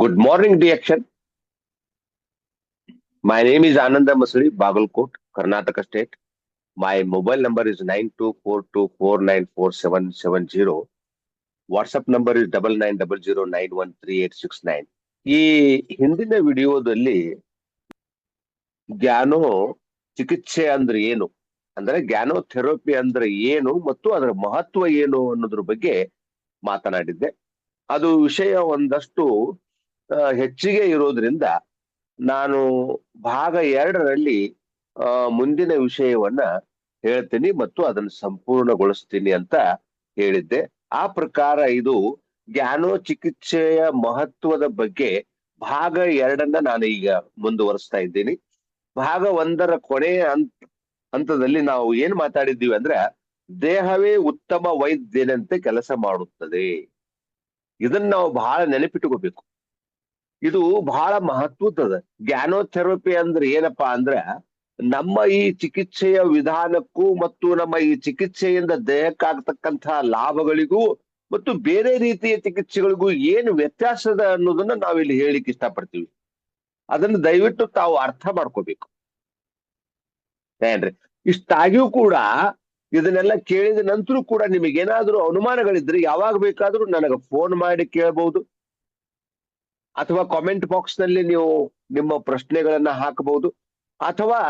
Good morning, dear. My name is Ananda Masri, Bagalkot, Karnataka State. My mobile number is nine two four two four nine four seven seven zero. WhatsApp number is double nine double zero nine one three eight six nine. ಈ ಹಿಂದಿನ ವಿಡಿಯೋದಲ್ಲಿ ಗ್ಯಾನೋ ಚಿಕಿತ್ಸೆ ಅಂದ್ರೆ ಏನು ಅಂದ್ರೆ ಗ್ಯಾನೋ therapy ಅಂದ್ರೆ ಏನು ಮತ್ತು ಅದರ ಮಹತ್ವ ಏನು ಅನ್ನೋದ್ರ ಬಗ್ಗೆ ಮಾತನಾಡಿದ್ದೆ ಅದು ವಿಷಯ ಒಂದಷ್ಟು ಹೆಚ್ಚಿಗೆ ಇರೋದ್ರಿಂದ ನಾನು ಭಾಗ ಎರಡರಲ್ಲಿ ಮುಂದಿನ ವಿಷಯವನ್ನ ಹೇಳ್ತೀನಿ ಮತ್ತು ಅದನ್ನು ಸಂಪೂರ್ಣಗೊಳಿಸ್ತೀನಿ ಅಂತ ಹೇಳಿದ್ದೆ. ಆ ಪ್ರಕಾರ ಇದು ಜ್ಞಾನೋ ಚಿಕಿತ್ಸೆಯ ಮಹತ್ವದ ಬಗ್ಗೆ ಭಾಗ ಎರಡನ್ನ ನಾನು ಈಗ ಮುಂದುವರಿಸ್ತಾ ಇದ್ದೀನಿ. ಭಾಗ ಒಂದರ ಕೊನೆಯ ಹಂತ, ಹಂತದಲ್ಲಿ ನಾವು ಏನ್ ಮಾತಾಡಿದ್ದೀವಿ ಅಂದ್ರೆ, ದೇಹವೇ ಉತ್ತಮ ವೈದ್ಯನಂತೆ ಕೆಲಸ ಮಾಡುತ್ತದೆ. ಇದನ್ನ ನಾವು ಬಹಳ ನೆನಪಿಟ್ಕೋಬೇಕು. ಇದು ಬಹಳ ಮಹತ್ವದ ಗ್ಯಾನೋಥೆರಪಿ ಅಂದ್ರೆ ಏನಪ್ಪಾ ಅಂದ್ರ ನಮ್ಮ ಈ ಚಿಕಿತ್ಸೆಯ ವಿಧಾನಕ್ಕೂ ಮತ್ತು ನಮ್ಮ ಈ ಚಿಕಿತ್ಸೆಯಿಂದ ದೇಹಕ್ಕಾಗ್ತಕ್ಕಂತಹ ಲಾಭಗಳಿಗೂ ಮತ್ತು ಬೇರೆ ರೀತಿಯ ಚಿಕಿತ್ಸೆಗಳಿಗೂ ಏನು ವ್ಯತ್ಯಾಸದ ಅನ್ನೋದನ್ನ ನಾವಿಲ್ಲಿ ಹೇಳಿಕ್ ಇಷ್ಟಪಡ್ತೀವಿ ಅದನ್ನ ದಯವಿಟ್ಟು ತಾವು ಅರ್ಥ ಮಾಡ್ಕೋಬೇಕು ಏನ್ರಿ ಇಷ್ಟಾಗಿಯೂ ಕೂಡ ಇದನ್ನೆಲ್ಲ ಕೇಳಿದ ನಂತರ ಕೂಡ ನಿಮಗೇನಾದ್ರೂ ಅನುಮಾನಗಳಿದ್ರೆ ಯಾವಾಗ ಬೇಕಾದ್ರೂ ನನಗೆ ಫೋನ್ ಮಾಡಿ ಕೇಳಬಹುದು ಅಥವಾ ಕಾಮೆಂಟ್ ಬಾಕ್ಸ್ನಲ್ಲಿ ನೀವು ನಿಮ್ಮ ಪ್ರಶ್ನೆಗಳನ್ನ ಹಾಕಬಹುದು. ಅಥವಾ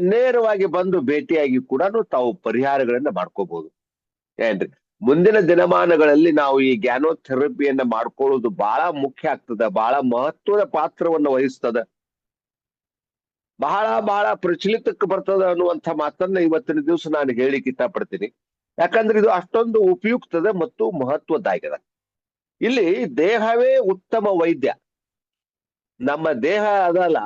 ನೇರವಾಗಿ ಬಂದು ಭೇಟಿಯಾಗಿ ಕೂಡ ತಾವು ಪರಿಹಾರಗಳನ್ನ ಮಾಡ್ಕೋಬಹುದು. ಏನ್ರಿ? ಮುಂದಿನ ದಿನಮಾನಗಳಲ್ಲಿ ನಾವು ಈ ಗ್ಯಾನೋಥೆರಪಿಯನ್ನ ಮಾಡ್ಕೊಳ್ಳೋದು ಬಹಳ ಮುಖ್ಯ ಆಗ್ತದ, ಬಹಳ ಮಹತ್ವದ ಪಾತ್ರವನ್ನು ವಹಿಸ್ತದ. ಬಹಳ ಬಹಳ ಪ್ರಚಲಿತಕ್ಕೆ ಬರ್ತದ ಅನ್ನುವಂಥ ಮಾತನ್ನ ಇವತ್ತಿನ ದಿವಸ ನಾನು ಹೇಳಿಕ್ಕೆ ಇಷ್ಟಪಡ್ತೀನಿ. ಯಾಕಂದ್ರೆ ಇದು ಅಷ್ಟೊಂದು ಉಪಯುಕ್ತದ ಮತ್ತು ಮಹತ್ವದ್ದಾಗಿದೆ ಇಲ್ಲಿ ದೇಹವೇ ಉತ್ತಮ ವೈದ್ಯ. ನಮ್ಮ ದೇಹ ಅದಲ್ಲ,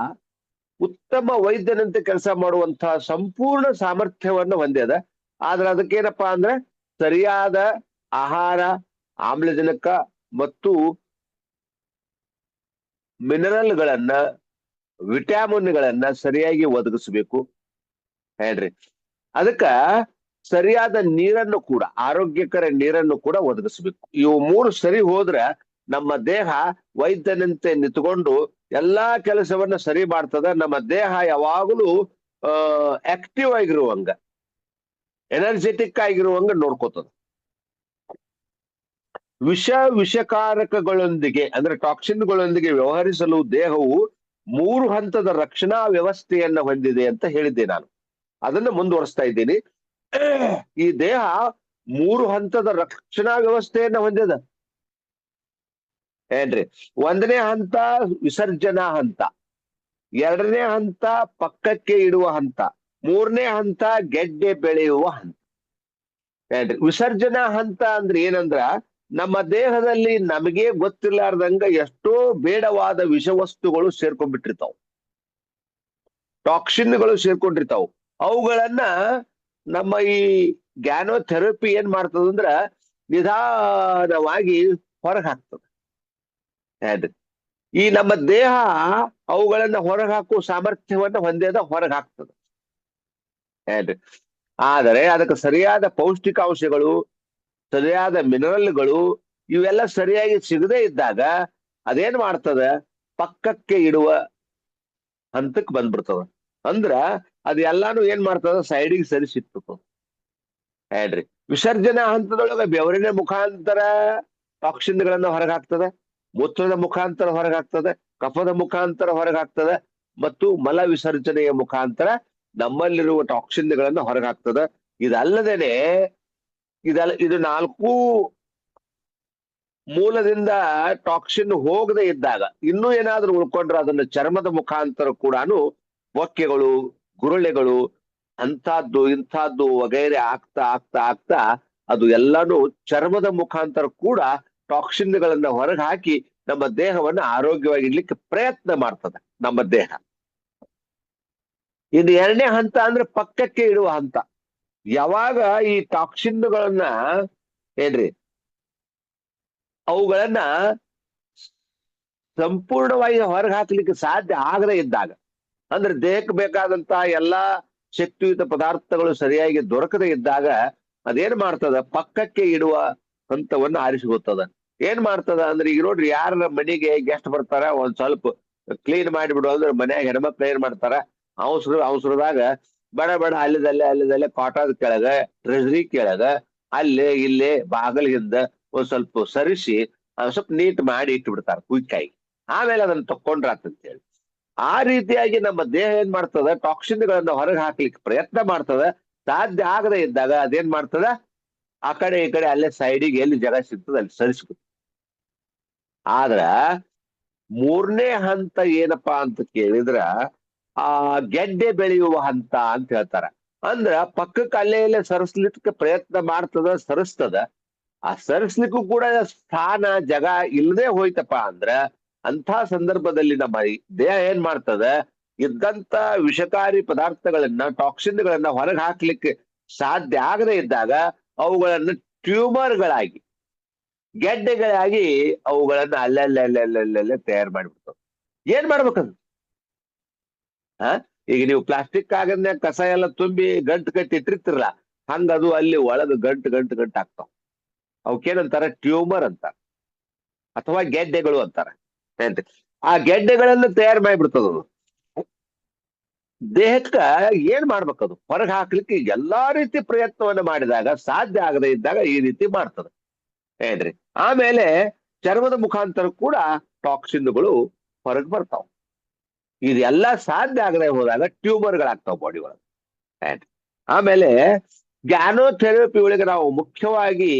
ಉತ್ತಮ ವೈದ್ಯನಂತೆ ಕೆಲಸ ಮಾಡುವಂತಹ ಸಂಪೂರ್ಣ ಸಾಮರ್ಥ್ಯವನ್ನು ಹೊಂದಿದ. ಆದ್ರೆ ಅದಕ್ಕೇನಪ್ಪಾ ಅಂದ್ರೆ ಸರಿಯಾದ ಆಹಾರ, ಆಮ್ಲಜನಕ ಮತ್ತು ಮಿನರಲ್ಗಳನ್ನ, ವಿಟಾಮಿನ್ಗಳನ್ನ ಸರಿಯಾಗಿ ಒದಗಿಸ್ಬೇಕು. ಹೇಳ್ರಿ ಅದಕ್ಕ ಸರಿಯಾದ ನೀರನ್ನು ಕೂಡ, ಆರೋಗ್ಯಕರ ನೀರನ್ನು ಕೂಡ ಒದಗಿಸಬೇಕು. ಇವು ಮೂರು ಸರಿ ಹೋದ್ರೆ ನಮ್ಮ ದೇಹ ವೈದ್ಯನಂತೆ ನಿಂತ್ಕೊಂಡು ಎಲ್ಲಾ ಕೆಲಸವನ್ನ ಸರಿ ಮಾಡ್ತದ. ನಮ್ಮ ದೇಹ ಯಾವಾಗಲೂ ಆಕ್ಟಿವ್ ಆಗಿರುವಂಗ ಎನರ್ಜೆಟಿಕ್ ಆಗಿರುವಂಗ ನೋಡ್ಕೋತದ. ವಿಷ ವಿಷಕಾರಕಗಳೊಂದಿಗೆ, ಅಂದ್ರೆ ಟಾಕ್ಸಿನ್ಗಳೊಂದಿಗೆ ವ್ಯವಹರಿಸಲು ದೇಹವು ಮೂರು ಹಂತದ ರಕ್ಷಣಾ ವ್ಯವಸ್ಥೆಯನ್ನ ಹೊಂದಿದೆ ಅಂತ ಹೇಳಿದ್ದೆ ನಾನು. ಅದನ್ನ ಮುಂದುವರಿಸ್ತಾ ಇದ್ದೀನಿ. ಈ ದೇಹ ಮೂರು ಹಂತದ ರಕ್ಷಣಾ ವ್ಯವಸ್ಥೆಯನ್ನ ಹೊಂದಿದ ಏನ್ರಿ? ಒಂದನೇ ಹಂತ ವಿಸರ್ಜನಾ ಹಂತ. ಎರಡನೇ ಹಂತ ಪಕ್ಕಕ್ಕೆ ಇಡುವ ಹಂತ. ಮೂರನೇ ಹಂತ ಗೆಡ್ಡೆ ಬೆಳೆಯುವ ಹಂತ. ಏನ್ರಿ? ವಿಸರ್ಜನಾ ಹಂತ ಅಂದ್ರೆ ಏನಂದ್ರ ನಮ್ಮ ದೇಹದಲ್ಲಿ ನಮಗೆ ಗೊತ್ತಿರ್ಲಾರ್ದಂಗ ಎಷ್ಟೋ ಬೇಡವಾದ ವಿಷವಸ್ತುಗಳು ಸೇರ್ಕೊಂಡ್ಬಿಟ್ಟಿರ್ತಾವ. ಟಾಕ್ಸಿನ್ಗಳು ಸೇರ್ಕೊಂಡಿರ್ತಾವ. ಅವುಗಳನ್ನ ನಮ್ಮ ಈ ಗ್ಯಾನೋಥೆರಪಿ ಏನ್ ಮಾಡ್ತದಂದ್ರ ನಿಧಾನವಾಗಿ ಹೊರಗೆ ಹಾಕ್ತದ. ಈ ನಮ್ಮ ದೇಹ ಅವುಗಳನ್ನ ಹೊರಗೆ ಹಾಕುವ ಸಾಮರ್ಥ್ಯವನ್ನ ಹೊಂದೇದ ಹೊರಗೆ ಹಾಕ್ತದ. ಏನ್ರಿ ಆದರೆ ಅದಕ್ಕೆ ಸರಿಯಾದ ಪೌಷ್ಟಿಕಾಂಶಗಳು, ಸರಿಯಾದ ಮಿನರಲ್ಗಳು ಇವೆಲ್ಲ ಸರಿಯಾಗಿ ಸಿಗದೇ ಇದ್ದಾಗ ಅದೇನ್ ಮಾಡ್ತದ? ಪಕ್ಕಕ್ಕೆ ಇಡುವ ಹಂತಕ್ಕೆ ಬಂದ್ಬಿಡ್ತದ. ಅಂದ್ರ ಅದ್ ಎಲ್ಲಾನು ಏನ್ ಮಾಡ್ತದ? ಸೈಡಿಗೆ ಸರಿಸಿತ್ತು ಹೇಳ್ರಿ. ವಿಸರ್ಜನಾ ಹಂತದೊಳಗ ಬೆವರಿನ ಮುಖಾಂತರ ಟಾಕ್ಸಿನ್ಗಳನ್ನ ಹೊರಗಾಗ್ತದ ಮೂತ್ರದ ಮುಖಾಂತರ ಹೊರಗಾಗ್ತದೆ ಕಫದ ಮುಖಾಂತರ ಹೊರಗಾಗ್ತದೆ ಮತ್ತು ಮಲ ವಿಸರ್ಜನೆಯ ಮುಖಾಂತರ ನಮ್ಮಲ್ಲಿರುವ ಟಾಕ್ಸಿನ್ಗಳನ್ನ ಹೊರಗಾಗ್ತದ ಇದಲ್ಲದೇನೆ ಇದಲ್ಲ ಇದು ನಾಲ್ಕು ಮೂಲದಿಂದ ಟಾಕ್ಸಿನ್ ಹೋಗದೆ ಇದ್ದಾಗ ಇನ್ನೂ ಏನಾದ್ರೂ ಉಳ್ಕೊಂಡ್ರೆ ಅದನ್ನ ಚರ್ಮದ ಮುಖಾಂತರ ಕೂಡ ಬೊಕ್ಕೆಗಳು ಗುರುಳೆಗಳು ಅಂಥದ್ದು, ಇಂಥದ್ದು ವಗೈರೆ ಆಗ್ತಾ ಆಗ್ತಾ ಆಗ್ತಾ ಅದು ಎಲ್ಲಾನು ಚರ್ಮದ ಮುಖಾಂತರ ಕೂಡ ಟಾಕ್ಸಿನ್ಗಳನ್ನ ಹೊರಗೆ ಹಾಕಿ ನಮ್ಮ ದೇಹವನ್ನ ಆರೋಗ್ಯವಾಗಿಡ್ಲಿಕ್ಕೆ ಪ್ರಯತ್ನ ಮಾಡ್ತದೆ ನಮ್ಮ ದೇಹ. ಇನ್ನು ಎರಡನೇ ಹಂತ ಅಂದ್ರೆ ಪಕ್ಕಕ್ಕೆ ಇಡುವ ಹಂತ. ಯಾವಾಗ ಈ ಟಾಕ್ಸಿನ್ಗಳನ್ನ ಏನ್ರಿ? ಅವುಗಳನ್ನ ಸಂಪೂರ್ಣವಾಗಿ ಹೊರಗೆ ಹಾಕ್ಲಿಕ್ಕೆ ಸಾಧ್ಯ ಆಗದೆ ಇದ್ದಾಗ ಅಂದ್ರೆ ದೇಹಕ್ಕೆ ಬೇಕಾದಂತ ಎಲ್ಲಾ ಶಕ್ತಿಯುತ ಪದಾರ್ಥಗಳು ಸರಿಯಾಗಿ ದೊರಕದೇ ಇದ್ದಾಗ ಅದೇನ್ ಮಾಡ್ತದ? ಪಕ್ಕಕ್ಕೆ ಇಡುವ ಹಂತವನ್ನ ಆರಿಸಿಗೊತ್ತದ ಏನ್ ಮಾಡ್ತದ ಅಂದ್ರೆ, ಈಗ ನೋಡ್ರಿ ಯಾರ ಮನೆಗೆ ಗೆಸ್ಟ್ ಬರ್ತಾರ, ಒಂದ್ ಸ್ವಲ್ಪ ಕ್ಲೀನ್ ಮಾಡಿಬಿಡು ಅಂದ್ರೆ ಮನ್ಯಾಗ ಹೆಣ್ಮಕ್ಳು ಏನ್ ಮಾಡ್ತಾರ? ಅವಸರ, ಅವಸರದಾಗ ಬಡ ಬಡ, ಅಲ್ಲಿದಲ್ಲೇ ಅಲ್ಲಿದಲ್ಲೇ ಕಾಟಾದ ಕೆಳಗ ಟ್ರೆಜರಿ ಕೆಳಗ, ಅಲ್ಲಿ, ಇಲ್ಲಿ, ಬಾಗಲಿಗಿಂದ ಒಂದ್ ಸ್ವಲ್ಪ ಸರಿಸಿ ಸ್ವಲ್ಪ ನೀಟ್ ಮಾಡಿ ಇಟ್ಟು ಬಿಡ್ತಾರ ಕುಯ್ಕಾಯಿ. ಆಮೇಲೆ ಅದನ್ನ ತಕೊಂಡ್ರ ಹೇಳಿ ಆ ರೀತಿಯಾಗಿ ನಮ್ಮ ದೇಹ ಏನ್ ಮಾಡ್ತದ? ಟಾಕ್ಸಿನ್ ಗಳನ್ನ ಹೊರಗೆ ಹಾಕ್ಲಿಕ್ಕೆ ಪ್ರಯತ್ನ ಮಾಡ್ತದ. ಸಾಧ್ಯ ಆಗದೆ ಇದ್ದಾಗ ಅದೇನ್ ಮಾಡ್ತದ? ಆ ಕಡೆ ಈ ಕಡೆ ಅಲ್ಲೇ ಸೈಡಿಗೆ ಎಲ್ಲಿ ಜಾಗ ಸಿಗ್ತದ ಅಲ್ಲಿ ಸರಿಸ್ಬಿಡ್ತದೆ. ಆದ್ರ ಮೂರನೇ ಹಂತ ಏನಪ್ಪಾ ಅಂತ ಕೇಳಿದ್ರ, ಆ ಗೆಡ್ಡೆ ಬೆಳೆಯುವ ಹಂತ ಅಂತ ಹೇಳ್ತಾರ. ಅಂದ್ರ ಪಕ್ಕಕ್ಕೆ ಅಲ್ಲೇ ಇಲ್ಲೇ ಸರಿಸ್ಲಿಕ್ಕೆ ಪ್ರಯತ್ನ ಮಾಡ್ತದ, ಸರಿಸ್ತದ. ಆ ಸರಿಸ್ಲಿಕ್ಕೂ ಕೂಡ ಸ್ಥಾನ, ಜಗ ಇಲ್ಲದೆ ಹೋಯ್ತಪ್ಪ ಅಂದ್ರ ಅಂತ ಸಂದರ್ಭದಲ್ಲಿ ನಮ್ಮ ದೇಹ ಏನ್ ಮಾಡ್ತದ? ಇದ್ದಂತ ವಿಷಕಾರಿ ಪದಾರ್ಥಗಳನ್ನ ಟಾಕ್ಸಿನ್ ಗಳನ್ನ ಹೊರಗೆ ಹಾಕ್ಲಿಕ್ಕೆ ಸಾಧ್ಯ ಆಗದೆ ಇದ್ದಾಗ ಅವುಗಳನ್ನ ಟ್ಯೂಮರ್ಗಳಾಗಿ ಗೆಡ್ಡೆಗಳಾಗಿ ಅವುಗಳನ್ನ ಅಲ್ಲಲ್ಲೇ ಅಲ್ಲಲ್ಲೇ ತಯಾರು ಮಾಡಿಬಿಡ್ತಾವ ಏನ್ ಮಾಡ್ಬೇಕದು ಹ ಈಗ ನೀವು ಪ್ಲಾಸ್ಟಿಕ್ ಕಾಗದ್ನ ಕಸ ಎಲ್ಲ ತುಂಬಿ ಗಂಟು ಕಟ್ಟಿ ಇಟ್ಟಿರ್ತಿರಲ್ಲ ಹಂಗದು ಅಲ್ಲಿ ಒಳಗೆ ಗಂಟು ಗಂಟು ಗಂಟು ಆಗ್ತಾವ ಅವಕ್ಕೇನಂತಾರ ಟ್ಯೂಮರ್ ಅಂತಾರ ಅಥವಾ ಗೆಡ್ಡೆಗಳು ಅಂತಾರ ಏನ್ರಿ ಆ ಗೆಡ್ಡೆಗಳನ್ನು ತಯಾರು ಮಾಡಿಬಿಡ್ತದ ದೇಹಕ್ಕ ಏನ್ ಮಾಡ್ಬೇಕದು ಹೊರಗೆ ಹಾಕ್ಲಿಕ್ಕೆ ಎಲ್ಲಾ ರೀತಿ ಪ್ರಯತ್ನವನ್ನ ಮಾಡಿದಾಗ, ಸಾಧ್ಯ ಆಗದೆ ಇದ್ದಾಗ ಈ ರೀತಿ ಮಾಡ್ತದೆ. ಏನ್ರಿ? ಆಮೇಲೆ ಚರ್ಮದ ಮುಖಾಂತರ ಕೂಡ ಟಾಕ್ಸಿನ್ಗಳು ಹೊರಗೆ ಬರ್ತಾವ. ಇದೆಲ್ಲ ಸಾಧ್ಯ ಆಗದೆ ಹೋದಾಗ ಟ್ಯೂಮರ್ಗಳಾಗ್ತಾವ ಬಾಡಿ ಒಳಗೆ. ಏನ್ರಿ? ಆಮೇಲೆ ಗ್ಯಾನೋಥೆರಪಿ ಒಳಗೆ ನಾವು ಮುಖ್ಯವಾಗಿ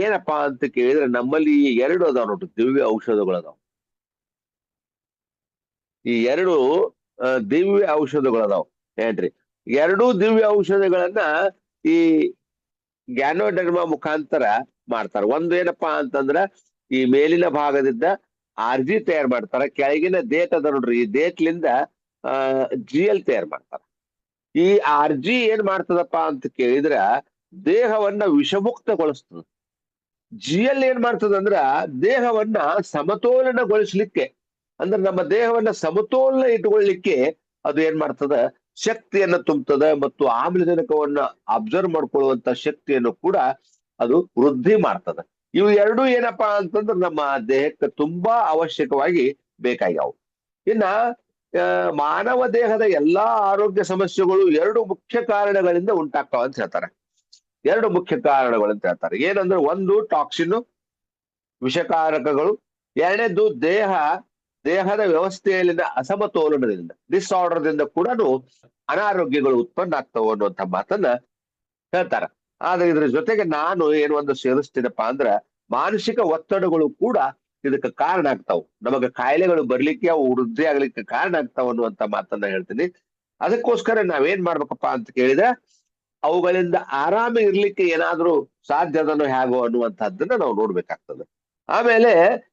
ಏನಪ್ಪಾ ಅಂತ ಕೇಳಿದ್ರೆ ನಮ್ಮಲ್ಲಿ ಎರಡು ಅದಾವ ನೋಡ್ರಿ, ದಿವ್ಯ ಔಷಧಗಳು ಅದಾವ. ಈ ಎರಡು ದಿವ್ಯ ಔಷಧಗಳದಾವ ಏನ್ರಿ? ಎರಡೂ ದಿವ್ಯ ಔಷಧಗಳನ್ನ ಈ ಗ್ಯಾನೋಡರ್ಮ ಮುಖಾಂತರ ಮಾಡ್ತಾರ. ಒಂದು ಏನಪ್ಪಾ ಅಂತಂದ್ರ, ಈ ಮೇಲಿನ ಭಾಗದಿಂದ ಆರ್ಜಿ ತಯಾರು ಮಾಡ್ತಾರ. ಕೆಳಗಿನ ದೇಟ್ ಅದ ನೋಡ್ರಿ, ಈ ದೇಟ್ಲಿಂದ ಜಿ ಎಲ್ ತಯಾರು ಮಾಡ್ತಾರ. ಈ ಆರ್ಜಿ ಏನ್ ಮಾಡ್ತದಪ್ಪ ಅಂತ ಕೇಳಿದ್ರ, ದೇಹವನ್ನ ವಿಷಮುಕ್ತಗೊಳಿಸ್ತದ. ಜಿ ಎಲ್ ಏನ್ ಮಾಡ್ತದಂದ್ರ, ದೇಹವನ್ನ ಸಮತೋಲನಗೊಳಿಸ್ಲಿಕ್ಕೆ ಅಂದ್ರೆ ನಮ್ಮ ದೇಹವನ್ನ ಸಮತೋಲನ ಇಟ್ಕೊಳ್ಳಿಕ್ಕೆ ಅದು ಏನ್ ಮಾಡ್ತದ? ಶಕ್ತಿಯನ್ನ ತುಂಬುತ್ತದ ಮತ್ತು ಆಮ್ಲಜನಕವನ್ನ ಅಬ್ಸರ್ವ್ ಮಾಡ್ಕೊಳ್ಳುವಂತ ಶಕ್ತಿಯನ್ನು ಕೂಡ ಅದು ವೃದ್ಧಿ ಮಾಡ್ತದ. ಇವು ಎರಡೂ ಏನಪ್ಪಾ ಅಂತಂದ್ರೆ ನಮ್ಮ ದೇಹಕ್ಕೆ ತುಂಬಾ ಅವಶ್ಯಕವಾಗಿ ಬೇಕಾಗ್ಯಾವು. ಇನ್ನ ಮಾನವ ದೇಹದ ಎಲ್ಲಾ ಆರೋಗ್ಯ ಸಮಸ್ಯೆಗಳು ಎರಡು ಮುಖ್ಯ ಕಾರಣಗಳಿಂದ ಉಂಟಾಗ್ತಾವ ಅಂತ ಹೇಳ್ತಾರೆ. ಎರಡು ಮುಖ್ಯ ಕಾರಣಗಳು ಅಂತ ಹೇಳ್ತಾರೆ. ಏನಂದ್ರೆ ಒಂದು ಟಾಕ್ಸಿನ್ ವಿಷಕಾರಕಗಳು. ಎರಡನೇದು ದೇಹ. ದೇಹದ ವ್ಯವಸ್ಥೆಯಲ್ಲಿನ ಅಸಮತೋಲನದಿಂದ ಡಿಸಾರ್ಡರ್ದಿಂದ ಕೂಡ ಅನಾರೋಗ್ಯಗಳು ಉತ್ಪನ್ನ ಆಗ್ತಾವ ಅನ್ನುವಂಥ ಮಾತನ್ನ ಹೇಳ್ತಾರ. ಆದ್ರೆ ಇದ್ರ ಜೊತೆಗೆ ನಾನು ಏನು ಒಂದು ಸೇರಿಸ್ತೀನಪ್ಪ ಅಂದ್ರ ಮಾನಸಿಕ ಒತ್ತಡಗಳು ಕೂಡ ಇದಕ್ಕೆ ಕಾರಣ ಆಗ್ತಾವ. ನಮಗೆ ಕಾಯಿಲೆಗಳು ಬರ್ಲಿಕ್ಕೆ ಅವು ವೃದ್ಧಿ ಆಗ್ಲಿಕ್ಕೆ ಕಾರಣ ಆಗ್ತಾವ ಅನ್ನುವಂತ ಮಾತನ್ನ ಹೇಳ್ತೀನಿ. ಅದಕ್ಕೋಸ್ಕರ ನಾವೇನ್ ಮಾಡ್ಬೇಕಪ್ಪ ಅಂತ ಕೇಳಿದ್ರೆ ಅವುಗಳಿಂದ ಆರಾಮ ಇರ್ಲಿಕ್ಕೆ ಏನಾದ್ರೂ ಸಾಧ್ಯದನ್ನು ಹೇಗೋ ಅನ್ನುವಂಥದ್ದನ್ನ ನಾವು ನೋಡ್ಬೇಕಾಗ್ತದೆ. ಆಮೇಲೆ